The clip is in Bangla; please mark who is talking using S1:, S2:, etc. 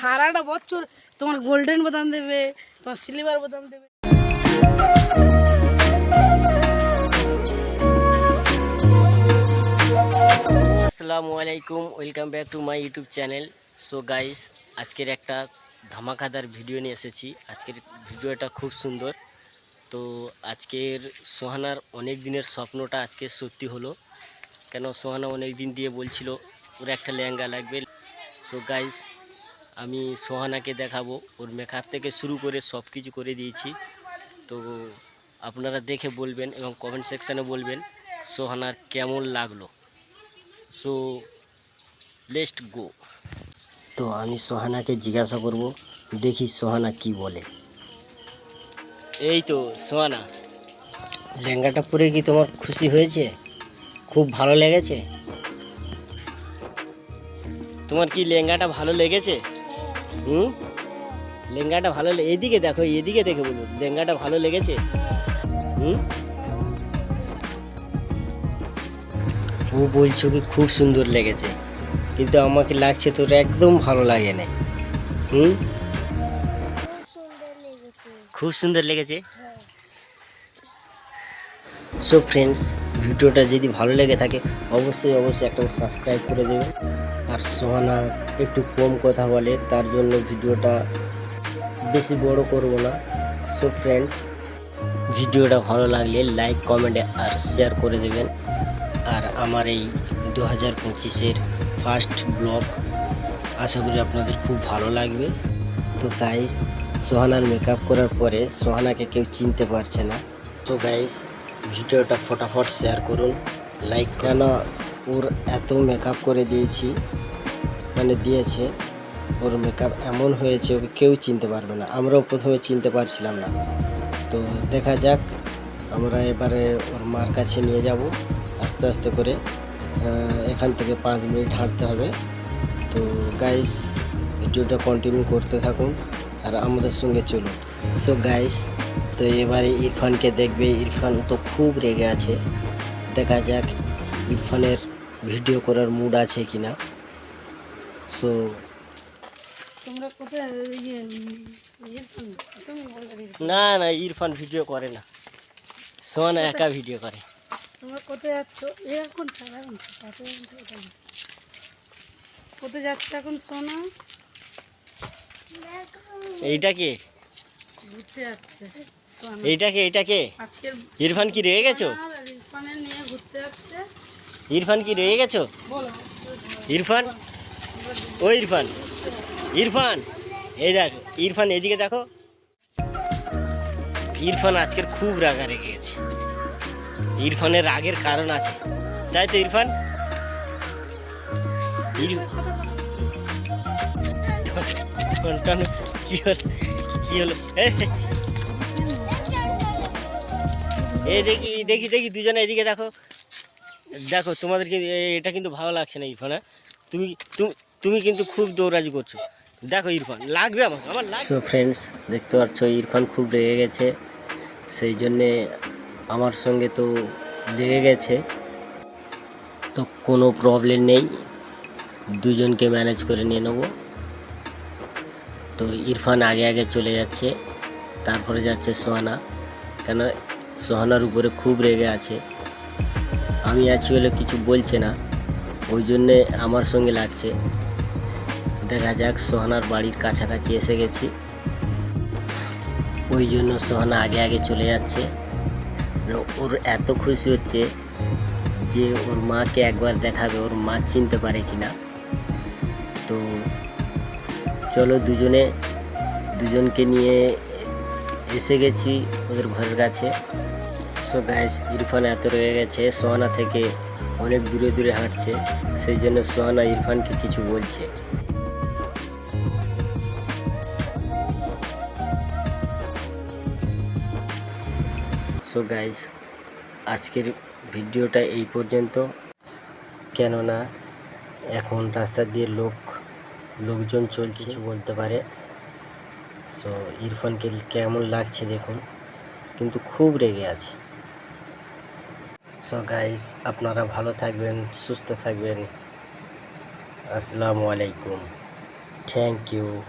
S1: সারাটা বছর তোমার গোল্ডেন বাদাম দেবে, তোমার সিলভার বাদাম দেবে।
S2: আসসালামু আলাইকুম welcome back to my YouTube channel so guys আজকের একটা ধামাকাদার ভিডিও নিয়ে এসেছি। আজকের ভিডিওটা খুব সুন্দর। তো আজকের সোহানার অনেক দিনের স্বপ্নটা আজকে সত্যি হলো। কেন সোহানা অনেক দিন দিয়ে বলছিল, ওর একটা লেহেঙ্গা লাগবে। সো গাইস আমি সোহানাকে দেখাবো। ওর মেকআপ থেকে শুরু করে সব কিছু করে দিয়েছি। তো আপনারা দেখে বলবেন এবং কমেন্ট সেকশানে বলবেন সোহানার কেমন লাগল। সো লেস্ট গো তো আমি সোহানাকে জিজ্ঞাসা করব, দেখি সোহানা কি বলে। এই তো, সোহানা। লেহেঙ্গাটা পরে কি তোমার খুশি হয়েছে? খুব ভালো লেগেছে? তোমার কি লেহেঙ্গাটা ভালো লেগেছে? হুম? লেহেঙ্গাটা ভালো লেগে এদিকে দেখো এদিকে দেখে বলুন লেহেঙ্গাটা ভালো লেগেছে? হুম? ও বলছো কি খুব সুন্দর লেগেছে কিন্তু আমাকে লাগছে তোর একদম ভালো লাগে না হুম খুব সুন্দর লেগেছে? সো ফ্রেন্ডস ভিডিওটা যদি ভালো লেগে থাকে, অবশ্যই অবশ্যই একটা সাবস্ক্রাইব করে দেবে আর সোহানা একটু কম কথা বলে, তার জন্য ভিডিওটা বেশি বড় করব না। সো ফ্রেন্ডস ভিডিওটা ভালো লাগলে লাইক কমেন্টে আর শেয়ার করে দেবেন। আর আমার এই দু হাজার পঁচিশের ফার্স্ট ব্লগ আশা করি আপনাদের খুব ভালো লাগবে। তো গাইস সোহানার মেকআপ করার পরে সোহানাকে কেউ চিনতে পারছে না। তো গাইস ভিডিওটা ফটাফট শেয়ার করুন। লাইক কেন ওর এত মেকআপ করে দিয়েছি? মানে দিয়েছে। ওর মেকআপ এমন হয়েছে, ওকে কেউ চিনতে পারবে না। আমরাও প্রথমে চিনতে পারছিলাম না। তো দেখা যাক, আমরা এবারে ওর মার কাছে নিয়ে যাব। আস্তে আস্তে করে এখান থেকে পাঁচ মিনিট হাঁটতে হবে। তো গাইস ভিডিওটা কন্টিনিউ করতে থাকুন। আর আমাদের সঙ্গে চলুন। সো গাইস তো এবারে ইরফানকে দেখবে। ইরফান তো খুব রেগে আছে। দেখা যাক ইরফানের ভিডিও করার মুড আছে কি না সো
S1: তোমরা কোথায়? ইয়ে।
S2: না না ইরফান ভিডিও করে না। সোহানা একা ভিডিও করে।
S1: তোমরা কোথায় যাচ্ছ? এখন সাধারণ কোথায়? কোথায় যাচ্ছ এখন সোনা
S2: এইটা কে?
S1: ঘুরতে যাচ্ছে। সোনা
S2: এইটা কে এইটা কে? ইরফান কি রেগে গেছো? ইরফান কি রেগে গেছো? ইরফান? ও ইরফান। ইরফান এই দেখ ইরফান এদিকে দেখো। ইরফান আজকের খুব রাগা রেগে গেছে। ইরফানের রাগের কারণ আছে। তাই তো ইরফান? কি হলো? কি হলো? এই, দেখি দেখি দেখি দুজনে এদিকে দেখো। দেখো তোমাদের কিন্তু এ- এটা কিন্তু ভালো লাগছে না ইরফান হ্যাঁ? তুমি তুমি কিন্তু খুব দৌড়াজি করছ। দেখো ইরফান লাগবে আমার আমার সো ফ্রেন্ডস দেখতে পাচ্ছ ইরফান খুব রেগে গেছে। সেই জন্যে আমার সঙ্গে তো লেগে গেছে। তো কোনো প্রবলেম নেই। দুজনকে ম্যানেজ করে নিয়ে নেব। তো ইরফান আগে আগে চলে যাচ্ছে। তারপরে যাচ্ছে সোহানা। কেন সোহানার উপরে খুব রেগে আছে। আমি আছি বলে কিছু বলছে না। ওই জন্যে আমার সঙ্গে লাগছে। দেখা যাক সোহানার বাড়ির কাছাকাছি এসে গেছি। ওই জন্য সোহানা আগে আগে চলে যাচ্ছে। ওর এত খুশি হচ্ছে যে ওর মাকে একবার দেখাবে, ওর মা চিনতে পারে কি না তো চলো দুজনে, দুজনকে নিয়ে এসে গেছি ওদের ঘরের কাছে। সো গাইস ইরফান এত রয়ে গেছে, সোহানা থেকে অনেক দূরে দূরে হাঁটছে, সেই জন্য সোহানা ইরফানকে কিছু বলছে। সো গাইস আজকের ভিডিওটা এই পর্যন্ত। কেননা, এখন রাস্তা দিয়ে লোক, লোকজন চলছে বলতে পারে। সো ইরফানকে কেমন লাগছে দেখুন। কিন্তু খুব রেগে আছে। সো গাইস আপনারা ভালো থাকবেন, সুস্থ থাকবেন। আসসালামু আলাইকুম। Thank you